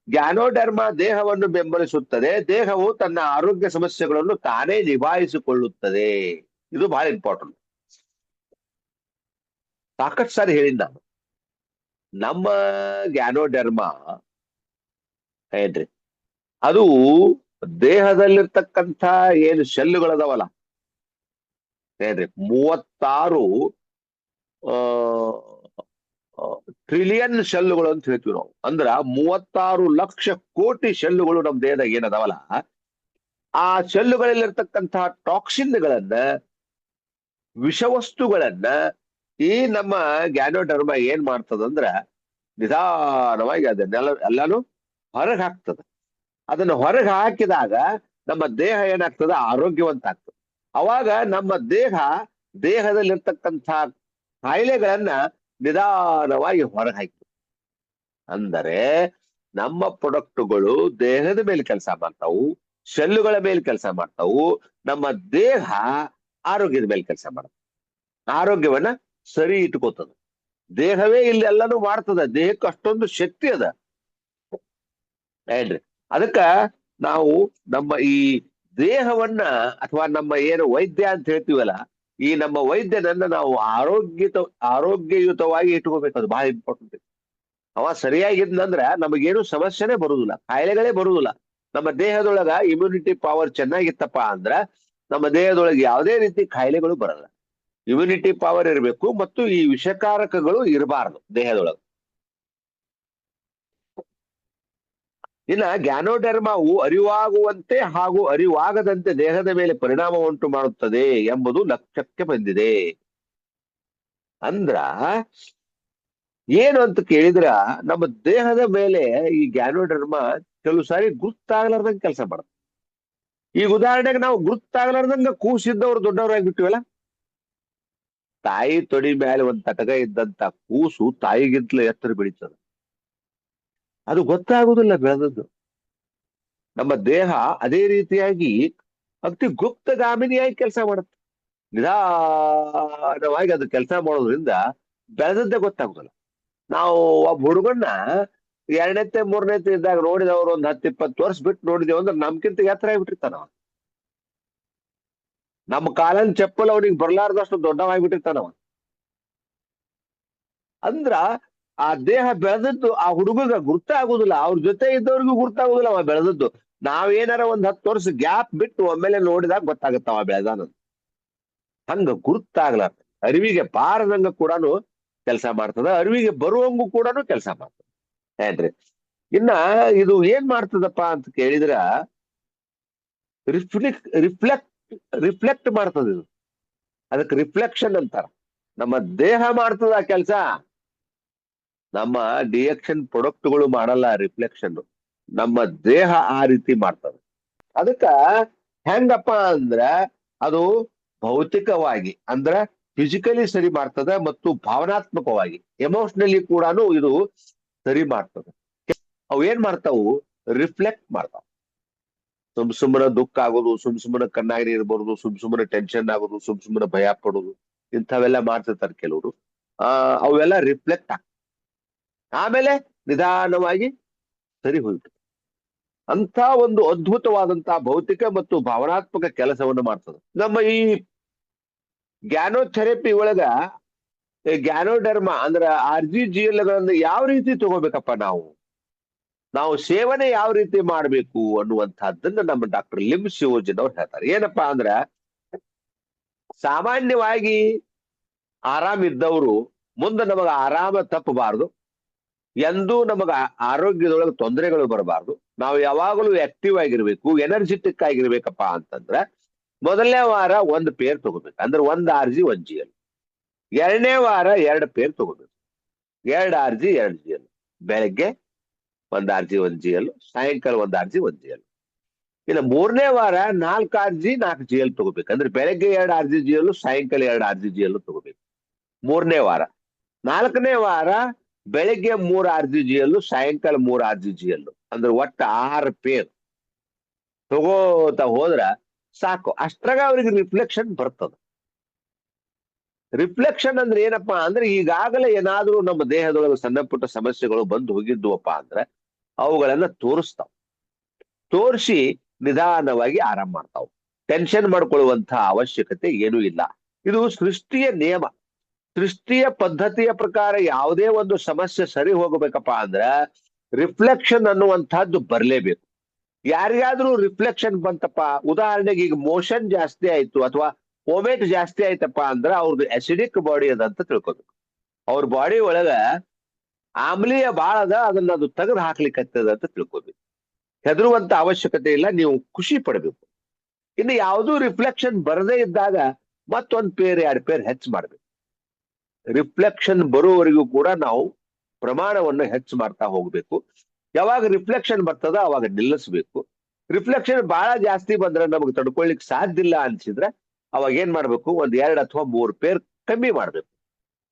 ಗ್ಯಾನೋಡರ್ಮ ದೇಹವನ್ನು ಬೆಂಬಲಿಸುತ್ತದೆ. ದೇಹವು ತನ್ನ ಆರೋಗ್ಯ ಸಮಸ್ಯೆಗಳನ್ನು ತಾನೇ ನಿಭಾಯಿಸಿಕೊಳ್ಳುತ್ತದೆ. ಇದು ಬಹಳ ಇಂಪಾರ್ಟೆಂಟ್ ಸಾಕಷ್ಟು ಸಾರಿ ಹೇಳಿದ್ ನಾನು. ನಮ್ಮ ಗ್ಯಾನೋಡರ್ಮ ಏನ್ರಿ? ಅದು ದೇಹದಲ್ಲಿರ್ತಕ್ಕಂಥ ಏನು ಶೆಲ್ಲುಗಳದವಲ್ಲ, ಏನ್ರಿ? ಮೂವತ್ತಾರು ಟ್ರಿಲಿಯನ್ ಶೆಲ್ಲುಗಳು ಅಂತ ಹೇಳ್ತೀವಿ ನಾವು. ಅಂದ್ರ ಮೂವತ್ತಾರು ಲಕ್ಷ ಕೋಟಿ ಶೆಲ್ಲುಗಳು ನಮ್ಮ ದೇಹದಾಗ ಏನದಾವಲ್ಲ, ಆ ಶೆಲ್ಲುಗಳಲ್ಲಿರ್ತಕ್ಕಂತಹ ಟಾಕ್ಸಿನ್ಗಳನ್ನ ವಿಷವಸ್ತುಗಳನ್ನ ಈ ನಮ್ಮ ಗ್ಯಾನೋಡರ್ಮ ಏನ್ ಮಾಡ್ತದಂದ್ರ ನಿಧಾನವಾಗಿ ಅದನ್ನೆಲ್ಲ ಎಲ್ಲಾನು ಹೊರಗೆ ಹಾಕ್ತದ. ಅದನ್ನ ಹೊರಗೆ ಹಾಕಿದಾಗ ನಮ್ಮ ದೇಹ ಏನಾಗ್ತದ? ಆರೋಗ್ಯವಂತ ಆಗ್ತದೆ ಅವಾಗ ನಮ್ಮ ದೇಹ ದೇಹದಲ್ಲಿರ್ತಕ್ಕಂಥ ಕಾಯಿಲೆಗಳನ್ನ ನಿಧಾನವಾಗಿ ಹೊರಗೆ ಹಾಕ್ತದೆ ಅಂದರೆ ನಮ್ಮ ಪ್ರೊಡಕ್ಟ್ಗಳು ದೇಹದ ಮೇಲೆ ಕೆಲಸ ಮಾಡ್ತಾವು, ಶೆಲ್ಲುಗಳ ಮೇಲೆ ಕೆಲಸ ಮಾಡ್ತಾವು, ನಮ್ಮ ದೇಹ ಆರೋಗ್ಯದ ಮೇಲೆ ಕೆಲಸ ಮಾಡುತ್ತೆ ಆರೋಗ್ಯವನ್ನ ಸರಿ ಇಟ್ಕೋತದ ದೇಹವೇ ಇಲ್ಲಿ ಎಲ್ಲಾನು ಮಾಡ್ತದ, ದೇಹಕ್ಕೆ ಅಷ್ಟೊಂದು ಶಕ್ತಿ ಅದ. ಏನ್ರಿ? ಅದಕ್ಕ ನಾವು ನಮ್ಮ ಈ ದೇಹವನ್ನ, ಅಥವಾ ನಮ್ಮ ಏನು ವೈದ್ಯ ಅಂತ ಹೇಳ್ತೀವಲ್ಲ ಈ ನಮ್ಮ ವೈದ್ಯನನ್ನ ನಾವು ಆರೋಗ್ಯತ, ಆರೋಗ್ಯಯುತವಾಗಿ ಇಟ್ಕೋಬೇಕು ಅದು ಬಹಳ ಇಂಪಾರ್ಟೆಂಟ್ ಅವ ಸರಿಯಾಗಿದ್ನಂದ್ರ ನಮಗೇನು ಸಮಸ್ಯೆನೇ ಬರುದಿಲ್ಲ. ಕಾಯಿಲೆಗಳೇ ಬರುದಿಲ್ಲ. ನಮ್ಮ ದೇಹದೊಳಗ ಇಮ್ಯುನಿಟಿ ಪವರ್ ಚೆನ್ನಾಗಿತ್ತಪ್ಪ ಅಂದ್ರ ನಮ್ಮ ದೇಹದೊಳಗೆ ಯಾವುದೇ ರೀತಿ ಕಾಯಿಲೆಗಳು ಬರಲ್ಲ. ಇಮ್ಯುನಿಟಿ ಪವರ್ ಇರಬೇಕು ಮತ್ತು ಈ ವಿಷಕಾರಕಗಳು ಇರಬಾರದು ದೇಹದೊಳಗೆ. ಇನ್ನ ಗ್ಯಾನೋಡರ್ಮವು ಅರಿವಾಗುವಂತೆ ಹಾಗೂ ಅರಿವಾಗದಂತೆ ದೇಹದ ಮೇಲೆ ಪರಿಣಾಮ ಉಂಟು ಮಾಡುತ್ತದೆ ಎಂಬುದು ಲಕ್ಷ್ಯಕ್ಕೆ ಬಂದಿದೆ. ಅಂದ್ರ ಏನು ಅಂತ ಕೇಳಿದ್ರ ನಮ್ಮ ದೇಹದ ಮೇಲೆ ಈ ಗ್ಯಾನೋಡರ್ಮ ಕೆಲವು ಸಾರಿ ಗುರ್ತಾಗ್ಲಾರ್ದಂಗ ಕೆಲಸ ಮಾಡುತ್ತೆ ಈಗ ಉದಾಹರಣೆಗೆ ನಾವು ಗುರ್ತಾಗ್ಲಾರ್ದಂಗ ಕೂಸಿದ್ದವ್ರು ದೊಡ್ಡವರಾಗ್ಬಿಟ್ಟಿವಲ್ಲ ತಾಯಿ ತೊಡಿ ಮೇಲೆ ಒಂದ್ ತಟಕ ಇದ್ದಂತ ಕೂಸು ತಾಯಿಗಿಂತಲೂ ಎತ್ತರ ಬೆಳೀತದೆ. ಅದು ಗೊತ್ತಾಗುವುದಿಲ್ಲ ಬೆಳೆದದ್ದು. ನಮ್ಮ ದೇಹ ಅದೇ ರೀತಿಯಾಗಿ ಅತಿ ಗುಪ್ತಗಾಮಿನಿಯಾಗಿ ಕೆಲಸ ಮಾಡುತ್ತೆ. ನಿಧಾನವಾಗಿ ಅದು ಕೆಲಸ ಮಾಡೋದ್ರಿಂದ ಬೆಳೆದದ್ದೇ ಗೊತ್ತಾಗುದಿಲ್ಲ ನಾವು ಒಬ್ಬ ಹುಡುಗನ್ನ ಎರಡನೇತೆ ಮೂರನೇತೆ ಇದ್ದಾಗ ನೋಡಿದವರು ಒಂದ್ ಹತ್ತು, ಇಪ್ಪತ್ತು ವರ್ಷ ಬಿಟ್ಟು ನೋಡಿದೇವು ಅಂದ್ರೆ ನಮ್ಗಿಂತ ಎತ್ತರ ಆಗಿಬಿಟ್ಟಿರ್ತಾನ ಅವ ನಮ್ಮ ಕಾಲನ್ ಚಪ್ಪಲ್ ಅವನಿಗೆ ಬರ್ಲಾರ್ದಷ್ಟು ಅವ ಅಂದ್ರ ಆ ದೇಹ ಬೆಳೆದದ್ದು ಆ ಹುಡುಗಗ ಗುರ್ತಾಗುದಿಲ್ಲ, ಅವ್ರ ಜೊತೆ ಇದ್ದವ್ರಿಗೂ ಗುರ್ತಾಗುದಿಲ್ಲ, ಅವ ಬೆಳೆದದ್ದು. ನಾವೇನಾರ ಒಂದ್ ಹತ್ತು ವರ್ಷ ಗ್ಯಾಪ್ ಬಿಟ್ಟು ಒಮ್ಮೆಲೆ ನೋಡಿದಾಗ ಗೊತ್ತಾಗತ್ತ ಅವ ಬೆಳೆದಾನ ಹಂಗ ಗುರ್ತಾಗ್ಲಾರ್ದ ಅರಿವಿಗೆ ಬಾರದಂಗ ಕೂಡ ಕೆಲಸ ಮಾಡ್ತದ, ಅರಿವಿಗೆ ಬರುವಂಗೂ ಕೂಡ ಕೆಲಸ ಮಾಡ್ತದ. ಏನ್ರಿ? ಇನ್ನ ಇದು ಏನ್ ಮಾಡ್ತದಪ್ಪ ಅಂತ ಕೇಳಿದ್ರ, ರಿಫ್ಲಿಕ್ ರಿಫ್ಲೆಕ್ಟ್ ರಿಫ್ಲೆಕ್ಟ್ ಮಾಡ್ತದ ಇದು. ಅದಕ್ಕೆ ರಿಫ್ಲೆಕ್ಷನ್ ಅಂತಾರ. ನಮ್ಮ ದೇಹ ಮಾಡ್ತದ ಕೆಲಸ. ನಮ್ಮ ಡಿಯಕ್ಷನ್ ಪ್ರೊಡಕ್ಟ್ಗಳು ಮಾಡಲ್ಲ ರಿಫ್ಲೆಕ್ಷನ್ ನಮ್ಮ ದೇಹ ಆ ರೀತಿ ಮಾಡ್ತದೆ ಅದಕ್ಕ ಹೆಂಗಪ್ಪ ಅಂದ್ರ ಅದು ಭೌತಿಕವಾಗಿ ಅಂದ್ರ ಫಿಸಿಕಲಿ ಸರಿ ಮಾಡ್ತದ ಮತ್ತು ಭಾವನಾತ್ಮಕವಾಗಿ ಎಮೋಷನಲಿ ಕೂಡ ಇದು ಸರಿ ಮಾಡ್ತದೆ. ಅವು ಏನ್ ಮಾಡ್ತಾವು? ರಿಫ್ಲೆಕ್ಟ್ ಮಾಡ್ತಾವ. ಸುಮ್ ಸುಮ್ಮನೆ ದುಃಖ ಆಗೋದು, ಸುಮ್ ಸುಮ್ಮನೆ ಕಣ್ಣಾಗಿ ನೀರು ಬರೋದು ಸುಮ್ ಸುಮ್ಮನೆ ಟೆನ್ಷನ್ ಆಗೋದು, ಸುಮ್ ಸುಮ್ಮನೆ ಭಯ ಪಡೋದು, ಇಂಥವೆಲ್ಲ ಮಾಡ್ತಿರ್ತಾರೆ ಕೆಲವರು. ಆ, ಅವೆಲ್ಲ ರಿಫ್ಲೆಕ್ಟ್ ಆಗ್ತವೆ. ಆಮೇಲೆ ನಿಧಾನವಾಗಿ ಸರಿ ಹೋಯಿತು. ಅಂತ ಒಂದು ಅದ್ಭುತವಾದಂತಹ ಭೌತಿಕ ಮತ್ತು ಭಾವನಾತ್ಮಕ ಕೆಲಸವನ್ನು ಮಾಡ್ತದೆ. ನಮ್ಮ ಈ ಗ್ಯಾನೋಥೆರಪಿ ಒಳಗ ಗ್ಯಾನೋಡರ್ಮ ಜಿ ಜಿ ಎಲ್ಗಳನ್ನ ಯಾವ ರೀತಿ ತಗೋಬೇಕಪ್ಪ ನಾವು? ನಾವು ಸೇವನೆ ಯಾವ ರೀತಿ ಮಾಡಬೇಕು ಅನ್ನುವಂತಹದ್ದನ್ನ ನಮ್ಮ ಡಾಕ್ಟರ್ ಲಿಮ್ ಶಿವೋಜನ್ ಅವ್ರು ಹೇಳ್ತಾರೆ. ಏನಪ್ಪಾ ಅಂದ್ರ, ಸಾಮಾನ್ಯವಾಗಿ ಆರಾಮಿದ್ದವರು ಮುಂದೆ ನಮಗ ಆರಾಮ ತಪ್ಪಬಾರದು. ಎಂದೂ ನಮಗ ಆರೋಗ್ಯದೊಳಗೆ ತೊಂದರೆಗಳು ಬರಬಾರ್ದು. ನಾವು ಯಾವಾಗಲೂ ಆಕ್ಟಿವ್ ಆಗಿರ್ಬೇಕು ಎನರ್ಜೆಟಿಕ್ ಆಗಿರ್ಬೇಕಪ್ಪ ಅಂತಂದ್ರ ಮೊದಲನೇ ವಾರ ಒಂದ್ ಪೇರ್ ತಗೋಬೇಕು. ಅಂದ್ರೆ ಒಂದ್ ಆರ್ ಜಿ ಒಂದ್ ಜಿ ಎಲ್ ಎರಡನೇ ವಾರ ಎರಡು ಪೇರ್ ತಗೋಬೇಕು. ಎರಡ್ ಆರ್ ಜಿ ಎರಡ್ ಜಿ ಎಲ್ ಬೆಳಗ್ಗೆ ಒಂದ್ ಆರ್ ಜಿ ಒಂದ್ ಜಿ ಎಲ್ ಸಾಯಂಕಾಲ ಒಂದ್ ಆರ್ ಜಿ ಒಂದ್ ಜಿ ಎಲ್ ಇನ್ನು ಮೂರನೇ ವಾರ ನಾಲ್ಕು ಆರ್ ಜಿ ನಾಲ್ಕು ಜಿ ಎಲ್ ತಗೋಬೇಕು. ಅಂದ್ರೆ ಬೆಳಗ್ಗೆ ಎರಡು ಆರ್ ಜಿ ಜಿ ಎಲ್ ಸಾಯಂಕಾಲ ಎರಡು ಆರ್ ಜಿ ಜಿ ಎಲ್ ತಗೋಬೇಕು. ಮೂರನೇ ವಾರ. ನಾಲ್ಕನೇ ವಾರ ಬೆಳಗ್ಗೆ ಮೂರ್ ಆರ್ ಜಿ ಜಿ ಎಲ್ ಸಾಯಂಕಾಲ ಮೂರ್ ಆರ್ ಜಿ ಜಿ ಎಲ್ ಅಂದ್ರೆ ಒಟ್ಟ ಆರು ಪೇರ್. ತಗೋತ ಹೋದ್ರ ಸಾಕು. ಅಷ್ಟ್ರಾಗ ಅವ್ರಿಗೆ ರಿಫ್ಲೆಕ್ಷನ್ ಬರ್ತದ. ರಿಫ್ಲೆಕ್ಷನ್ ಅಂದ್ರೆ ಏನಪ್ಪಾ ಅಂದ್ರೆ ಈಗಾಗಲೇ ಏನಾದ್ರೂ ನಮ್ಮ ದೇಹದೊಳಗೆ ಸಣ್ಣ ಪುಟ್ಟ ಸಮಸ್ಯೆಗಳು ಬಂದು ಹೋಗಿದ್ವಪ್ಪ ಅಂದ್ರೆ ಅವುಗಳನ್ನ ತೋರಿಸ್ತಾವ. ತೋರಿಸಿ ನಿಧಾನವಾಗಿ ಆರಾಮ್ ಮಾಡ್ತಾವ. ಟೆನ್ಷನ್ ಮಾಡ್ಕೊಳ್ಳುವಂತಹ ಅವಶ್ಯಕತೆ ಏನೂ ಇಲ್ಲ. ಇದು ಸೃಷ್ಟಿಯ ನಿಯಮ. ಸೃಷ್ಟಿಯ ಪದ್ಧತಿಯ ಪ್ರಕಾರ ಯಾವುದೇ ಒಂದು ಸಮಸ್ಯೆ ಸರಿ ಹೋಗಬೇಕಪ್ಪ ಅಂದ್ರ ರಿಫ್ಲೆಕ್ಷನ್ ಅನ್ನುವಂತಹದ್ದು ಬರ್ಲೇಬೇಕು. ಯಾರಿಗಾದ್ರೂ ರಿಫ್ಲೆಕ್ಷನ್ ಬಂತಪ್ಪ, ಉದಾಹರಣೆಗೆ ಈಗ ಮೋಷನ್ ಜಾಸ್ತಿ ಆಯ್ತು ಅಥವಾ ಓಮೇಟ್ ಜಾಸ್ತಿ ಆಯ್ತಪ್ಪ ಅಂದ್ರ ಅವ್ರದ್ದು ಅಸಿಡಿಕ್ ಬಾಡಿ ಅದ ಅಂತ ತಿಳ್ಕೊಬೇಕು. ಅವ್ರ ಬಾಡಿ ಒಳಗ ಆಮ್ಲೀಯ ಬಾಳ ಅದ, ಅದನ್ನ ಅದು ತೆಗೆದು ಹಾಕ್ಲಿಕ್ಕತ್ತದ ಅಂತ ತಿಳ್ಕೊಬೇಕು. ಹೆದರುವಂತ ಅವಶ್ಯಕತೆ ಇಲ್ಲ, ನೀವು ಖುಷಿ ಪಡಬೇಕು. ಇನ್ನು ಯಾವುದೂ ರಿಫ್ಲೆಕ್ಷನ್ ಬರದೇ ಇದ್ದಾಗ ಮತ್ತೊಂದ್ ಪೇರ್, ಎರಡು ಪೇರ್ ಹೆಚ್ಚು ಮಾಡ್ಬೇಕು. ರಿಫ್ಲೆಕ್ಷನ್ ಬರುವವರೆಗೂ ಕೂಡ ನಾವು ಪ್ರಮಾಣವನ್ನು ಹೆಚ್ಚು ಮಾಡ್ತಾ ಹೋಗ್ಬೇಕು. ಯಾವಾಗ ರಿಫ್ಲೆಕ್ಷನ್ ಬರ್ತದ ಅವಾಗ ನಿಲ್ಲಿಸ್ಬೇಕು. ರಿಫ್ಲೆಕ್ಷನ್ ಬಹಳ ಜಾಸ್ತಿ ಬಂದ್ರೆ ನಮಗೆ ತಡ್ಕೊಳ್ಲಿಕ್ಕೆ ಸಾಧ್ಯ ಇಲ್ಲ ಅನ್ಸಿದ್ರೆ ಅವಾಗ ಏನ್ ಮಾಡ್ಬೇಕು? ಒಂದ್ ಎರಡ್ ಅಥವಾ ಮೂರು ಪೇರ್ ಕಮ್ಮಿ ಮಾಡ್ಬೇಕು.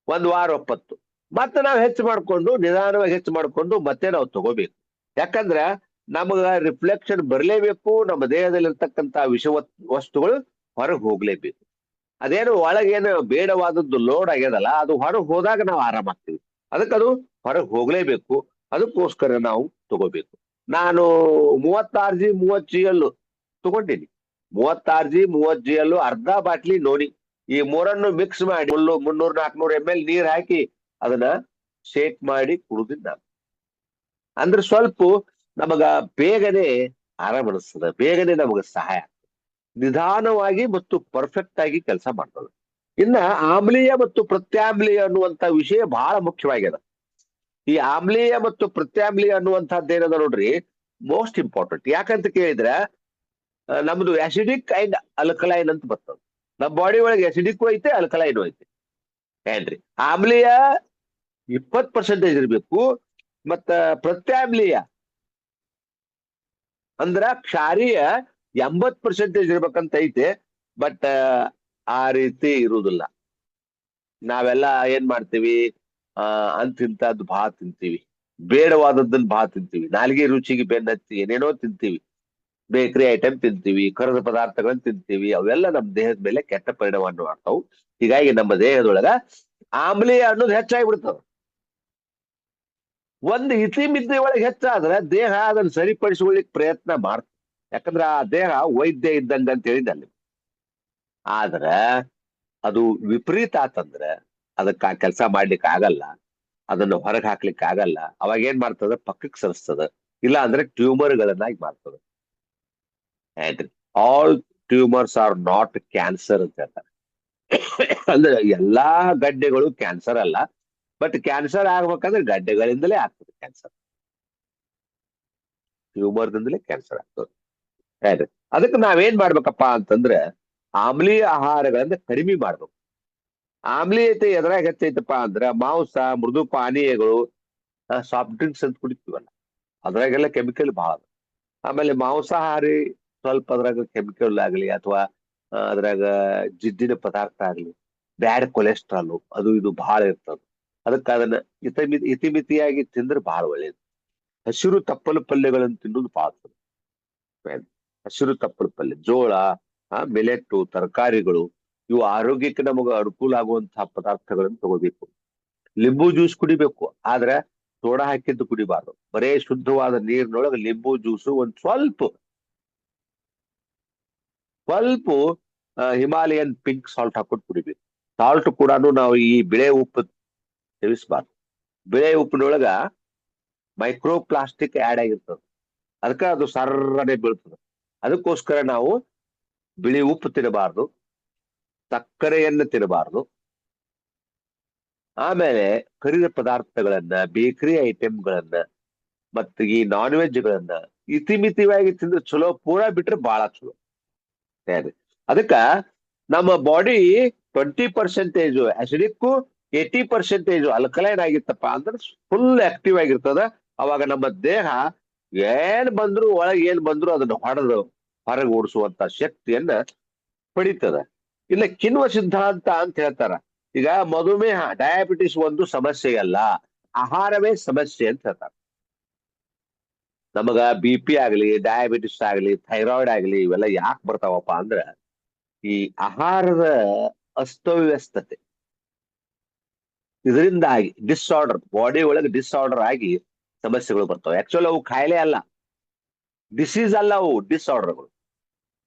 ಒಂದ್ ವಾರ ಒಪ್ಪತ್ತು ಮತ್ತೆ ನಾವು ಹೆಚ್ಚು ಮಾಡ್ಕೊಂಡು, ನಿಧಾನವಾಗಿ ಹೆಚ್ಚು ಮಾಡ್ಕೊಂಡು ಮತ್ತೆ ನಾವು ತಗೋಬೇಕು. ಯಾಕಂದ್ರೆ ನಮಗ ರಿಫ್ಲೆಕ್ಷನ್ ಬರಲೇಬೇಕು, ನಮ್ಮ ದೇಹದಲ್ಲಿರ್ತಕ್ಕಂತ ವಿಷ ವಸ್ತುಗಳು ಹೊರಗೆ ಹೋಗ್ಲೇಬೇಕು. ಅದೇನು ಒಳಗೇನು ಬೇಡವಾದದ್ದು ಲೋಡ್ ಆಗ್ಯದಲ್ಲ, ಅದು ಹೊರಗೆ ಹೋದಾಗ ನಾವು ಆರಾಮಾಗ್ತೀವಿ ಅದಕ್ಕೆ ಅದು ಹೊರಗೆ ಹೋಗ್ಲೇಬೇಕು. ಅದಕ್ಕೋಸ್ಕರ ನಾವು ತಗೋಬೇಕು. ನಾನು ಮೂವತ್ತಾರು ಜಿ ಮೂವತ್ತು ಜಿ ಎಲ್ ತಗೊಂಡಿನಿ. ಮೂವತ್ತಾರು ಜಿ ಮೂವತ್ತು ಜಿ ಎಲ್ ಅರ್ಧ ಬಾಟ್ಲಿ ನೋಡಿ. ಈ ಮೂರನ್ನು ಮಿಕ್ಸ್ ಮಾಡಿ ಮುನ್ನೂ ಮುನ್ನೂರ್ ನಾಲ್ಕನೂರ್ ಎಂ ಎಲ್ ನೀರ್ ಹಾಕಿ ಅದನ್ನ ಶೇಕ್ ಮಾಡಿ ಕುಡಿದಿದ್ದ ನಾನು. ಅಂದ್ರೆ ಸ್ವಲ್ಪ ನಮಗ ಬೇಗನೆ ಆರಾಮ ಅನಿಸ್ತದ. ಬೇಗನೆ ನಮಗ ಸಹಾಯ ನಿಧಾನವಾಗಿ ಮತ್ತು ಪರ್ಫೆಕ್ಟ್ ಆಗಿ ಕೆಲಸ ಮಾಡ್ತದೆ. ಇನ್ನ ಆಮ್ಲೀಯ ಮತ್ತು ಪ್ರತ್ಯಾಮ್ಲೀಯ ಅನ್ನುವಂತ ವಿಷಯ ಬಹಳ ಮುಖ್ಯವಾಗ್ಯದ. ಈ ಆಮ್ಲೀಯ ಮತ್ತು ಪ್ರತ್ಯಾಮ್ಲೀಯ ಅನ್ನುವಂಥದ್ದು ಏನದ ನೋಡ್ರಿ? ಮೋಸ್ಟ್ ಇಂಪಾರ್ಟೆಂಟ್ ಯಾಕಂತ ಕೇಳಿದ್ರೆ ನಮ್ದು ಆಸಿಡಿಕ್ ಅಂಡ್ ಅಲ್ಕಲೈನ್ ಅಂತ ಬರ್ತದೆ. ನಮ್ಮ ಬಾಡಿ ಒಳಗೆ ಆಸಿಡಿಕ್ ಐತೆ ಅಲ್ಕಲೈನ್ ಐತೆ. ಏನ್ರಿ? ಆಮ್ಲೀಯ ಇಪ್ಪತ್ ಪರ್ಸೆಂಟೇಜ್ ಇರಬೇಕು, ಮತ್ತ ಪ್ರತ್ಯಾಮ್ಲೀಯ ಅಂದ್ರ ಕ್ಷಾರೀಯ ಎಂಬತ್ ಪರ್ಸೆಂಟೇಜ್ ಇರ್ಬೇಕಂತ ಐತೆ ಬಟ್ ಆ ರೀತಿ ಇರುವುದಿಲ್ಲ. ನಾವೆಲ್ಲ ಏನ್ ಮಾಡ್ತೀವಿ? ಆ ಅಂತಿಂತದ್ದು ಭಾಳ ತಿಂತೀವಿ. ಬೇಡವಾದದ್ದನ್ನ ಭಾಳ ತಿಂತೀವಿ. ನಾಲಿಗೆ ರುಚಿಗೆ ಬೆನ್ನತ್ತಿ ಏನೇನೋ ತಿಂತೀವಿ. ಬೇಕರಿ ಐಟಮ್ ತಿಂತೀವಿ ಕರದ ಪದಾರ್ಥಗಳನ್ನ ತಿಂತೀವಿ, ಅವೆಲ್ಲ ನಮ್ಮ ದೇಹದ ಮೇಲೆ ಕೆಟ್ಟ ಪರಿಣಾಮವನ್ನು ಮಾಡ್ತಾವು. ಹೀಗಾಗಿ ನಮ್ಮ ದೇಹದೊಳಗ ಆಮ್ಲೀಯ ಅನ್ನೋದು ಹೆಚ್ಚಾಗಿ ಒಂದು ಇತಿಮಿತಿ ಒಳಗೆ ಹೆಚ್ಚಾದ್ರೆ ದೇಹ ಅದನ್ನ ಸರಿಪಡಿಸಿಕೊಳ್ಳಿಕ್ ಪ್ರಯತ್ನ ಮಾಡ್ತ ಯಾಕಂದ್ರ ಆ ದೇಹ ವೈದ್ಯ ಇದ್ದಂಗ ಅಂತ ಹೇಳಿದ್ದಲ್ಲಿ ಆದ್ರ ಅದು ವಿಪರೀತ ಆತಂದ್ರೆ ಅದಕ್ಕೆ ಆ ಕೆಲಸ ಮಾಡ್ಲಿಕ್ಕೆ ಆಗಲ್ಲ, ಅದನ್ನು ಹೊರಗೆ ಹಾಕ್ಲಿಕ್ಕೆ ಆಗಲ್ಲ. ಅವಾಗ ಏನ್ ಮಾಡ್ತದ? ಪಕ್ಕಕ್ಕೆ ಸರಿಸ್ತದ. ಇಲ್ಲ ಅಂದ್ರೆ ಟ್ಯೂಮರ್ಗಳನ್ನಾಗಿ ಮಾಡ್ತದ. All tumours are not cancer ಅಂತ ಹೇಳ್ತಾರೆ. ಅಂದ್ರೆ ಎಲ್ಲಾ ಗಡ್ಡೆಗಳು ಕ್ಯಾನ್ಸರ್ ಅಲ್ಲ ಬಟ್ ಕ್ಯಾನ್ಸರ್ ಆಗ್ಬೇಕಂದ್ರೆ ಗಡ್ಡೆಗಳಿಂದಲೇ ಆಗ್ತದೆ ಕ್ಯಾನ್ಸರ್ ಟ್ಯೂಮರ್ದಿಂದಲೇ ಕ್ಯಾನ್ಸರ್ ಆಗ್ತದೆ. ಆಯ್ತು ಅದಕ್ಕೆ ನಾವೇನ್ ಮಾಡ್ಬೇಕಪ್ಪ ಅಂತಂದ್ರೆ ಆಮ್ಲೀಯ ಆಹಾರಗಳನ್ನ ಕಡಿಮೆ ಮಾಡ್ಬೇಕು ಆಮ್ಲೀಯತೆ ಎದ್ರಾಗ ಹೆಚ್ಚೈತಪ್ಪ ಅಂದ್ರೆ ಮಾಂಸ, ಮೃದು ಪಾನೀಯಗಳು ಸಾಫ್ಟ್ ಡ್ರಿಂಕ್ಸ್ ಅಂತ ಕುಡಿತೀವಲ್ಲ, ಅದ್ರಾಗೆಲ್ಲ ಕೆಮಿಕಲ್ ಬಹಳ. ಆಮೇಲೆ ಮಾಂಸಾಹಾರಿ ಸ್ವಲ್ಪ ಅದ್ರಾಗ ಕೆಮಿಕಲ್ ಆಗಲಿ ಅಥವಾ ಅದ್ರಾಗ ಜಿಡ್ಡಿನ ಪದಾರ್ಥ ಆಗಲಿ, ಬ್ಯಾಡ್ ಕೊಲೆಸ್ಟ್ರಾಲು ಅದು ಇದು ಬಹಳ ಇರ್ತದ ಅದಕ್ಕೆ ಅದನ್ನ ಇತಿಮಿತಿ ಇತಿಮಿತಿಯಾಗಿ ತಿಂದ್ರೆ ಬಹಳ ಒಳ್ಳೇದು ಹಸಿರು ತಪ್ಪಲು ಪಲ್ಯಗಳನ್ನು ತಿನ್ನೋದು. ಏನ್? ಹಸಿರು ತಪ್ಪಲ ಪಲ್ಯ ಜೋಳ, ಆ, ಮಿಲೆಟ್ಟು, ತರಕಾರಿಗಳು, ಇವು ಆರೋಗ್ಯಕ್ಕೆ ನಮಗ ಅನುಕೂಲ ಆಗುವಂತಹ ಪದಾರ್ಥಗಳನ್ನು ತಗೋಬೇಕು. ಲಿಂಬು ಜ್ಯೂಸ್ ಕುಡಿಬೇಕು, ಆದ್ರೆ ಸೋಡಾ ಹಾಕಿದ್ದು ಕುಡಿಬಾರ್ದು. ಬರೇ ಶುದ್ಧವಾದ ನೀರಿನೊಳಗೆ ಲಿಂಬು ಜ್ಯೂಸು ಒಂದ್ ಸ್ವಲ್ಪ ಸ್ವಲ್ಪ ಹಿಮಾಲಯನ್ ಪಿಂಕ್ ಸಾಲ್ಟ್ ಹಾಕೊಂಡು ಕುಡಿಬೇಕು. ಸಾಲ್ಟ್ ಕೂಡ ನಾವು ಈ ಬಿಳೆ ಉಪ್ಪು ಸೇವಿಸಬಾರ್ದು. ಬಿಳೆ ಉಪ್ಪಿನೊಳಗ ಮೈಕ್ರೋ ಪ್ಲಾಸ್ಟಿಕ್ ಆಡ್ ಆಗಿರ್ತದೆ. ಅದಕ್ಕೆ ಅದು ಸರ್ರನೆ ಬೀಳ್ತದೆ. ಅದಕ್ಕೋಸ್ಕರ ನಾವು ಬಿಳಿ ಉಪ್ಪು ತಿನ್ನಬಾರ್ದು, ಸಕ್ಕರೆಯನ್ನು ತಿನ್ನಬಾರ್ದು. ಆಮೇಲೆ ಕರಿದ ಪದಾರ್ಥಗಳನ್ನ, ಬೇಕರಿ ಐಟಮ್ಗಳನ್ನ ಮತ್ತು ಈ ನಾನ್ ವೆಜ್ಗಳನ್ನ ಇತಿಮಿತಿವಾಗಿ ತಿಂದ್ರೆ ಚಲೋ, ಪೂರಾ ಬಿಟ್ರೆ ಬಹಳ ಚಲೋ. ಅದಕ್ಕ ನಮ್ಮ body twenty percentage acidic eighty percentage alkaline ಆಗಿತ್ತಪ್ಪ ಅಂದ್ರೆ ಫುಲ್ ಆಕ್ಟಿವ್ ಆಗಿರ್ತದ. ಅವಾಗ ನಮ್ಮ ದೇಹ ಏನ್ ಬಂದ್ರು ಒಳಗೆ ಏನ್ ಬಂದ್ರು ಅದನ್ನ ಹೊಡೆದು ಹೊರಗೆ ಓಡಿಸುವಂತ ಶಕ್ತಿಯನ್ನ ಪಡಿತದ. ಇಲ್ಲ, ಕಿಣ್ವ ಸಿದ್ಧಾಂತ ಅಂತ ಹೇಳ್ತಾರ. ಈಗ ಮಧುಮೇಹ ಡಯಾಬಿಟಿಸ್ ಒಂದು ಸಮಸ್ಯೆ ಅಲ್ಲ, ಆಹಾರವೇ ಸಮಸ್ಯೆ ಅಂತ ಹೇಳ್ತಾರ. ನಮಗ ಬಿ ಪಿ ಆಗ್ಲಿ ಡಯಾಬಿಟಿಸ್ ಆಗ್ಲಿ ಥೈರಾಯ್ಡ್ ಆಗ್ಲಿ, ಇವೆಲ್ಲ ಯಾಕೆ ಬರ್ತಾವಪ್ಪ ಅಂದ್ರ, ಈ ಆಹಾರದ ಅಸ್ತವ್ಯಸ್ತತೆ. ಇದರಿಂದಾಗಿ ಡಿಸ್ಆರ್ಡರ್ ಬಾಡಿ ಒಳಗೆ ಡಿಸ್ಆರ್ಡರ್ ಆಗಿ ಸಮಸ್ಯೆಗಳು ಬರ್ತವೆ. ಆಕ್ಚುಲಿ ಅವು ಕಾಯಿಲೆ ಅಲ್ಲ. ಡಿಸೀಸ್ ಅಲ್ಲ ಅವು ಡಿಸಾರ್ಡರ್ಗಳು